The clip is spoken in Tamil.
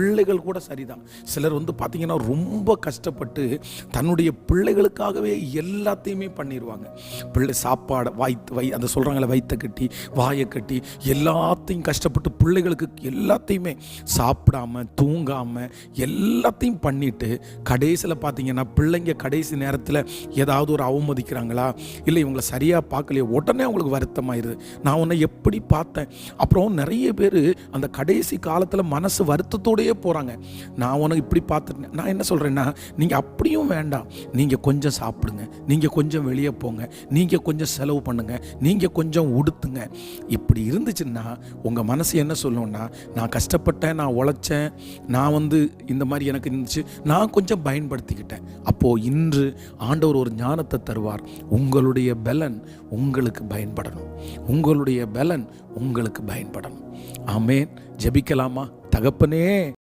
பிள்ளைகள் கூட சரிதான். சிலர் வந்து பார்த்தீங்கன்னா ரொம்ப கஷ்டப்பட்டு தன்னுடைய பிள்ளைகளுக்காகவே எல்லாத்தையுமே பண்ணிடுவாங்க பிள்ளை சாப்பாடை வாய் வை அந்த சொல்கிறாங்களே வயிற்ற கட்டி வாயை கட்டி எல்லாத்தையும் கஷ்டப்பட்டு பிள்ளைகளுக்கு எல்லாத்தையுமே சாப்பிடாம தூங்காமல் எல்லாத்தையும் பண்ணிவிட்டு கடைசியில் பார்த்தீங்கன்னா பிள்ளைங்க கடைசி நேரத்தில் ஏதாவது ஒரு அவமதிக்கிறாங்களா? இல்லை இவங்களை சரியாக பார்க்கலையே உடனே அவங்களுக்கு வருத்தமாயிருது நான் உன்னை எப்படி பார்த்தேன்? அப்புறம் நிறைய பேர் அந்த கடைசி காலத்தில் மனசு வருத்தத்தோடைய போகிறாங்க நான் உனக்கு இப்படி பார்த்துட்டேன். நான் என்ன சொல்கிறேன்னா நீங்கள் அப்படியும் வேண்டாம். நீங்கள் கொஞ்சம் சாப்பிடுங்க. நீங்கள் கொஞ்சம் வெளியே போங்க. நீங்கள் கொஞ்சம் செலவு பண்ணுங்க. நீங்கள் கொஞ்சம் உடுத்துங்க. இப்படி இருந்துச்சுன்னா உங்கள் மனசு என்ன சொல்லும்னா நான் கஷ்டப்பட்டேன் நான் உழைச்சேன் நான் வந்து இந்த மாதிரி எனக்கு இருந்துச்சு நான் கொஞ்சம் பயன்படுத்திக்கிட்டேன். அப்போது இன்று ஆண்டவர் ஒரு ஞானத்தை தருவார். உங்களுடைய பலன் உங்களுக்கு பயன்படணும். உங்களுடைய பலன் உங்களுக்கு பயன்படணும். ஆமேன். ஜெபிக்கலாமா? தகப்பனே!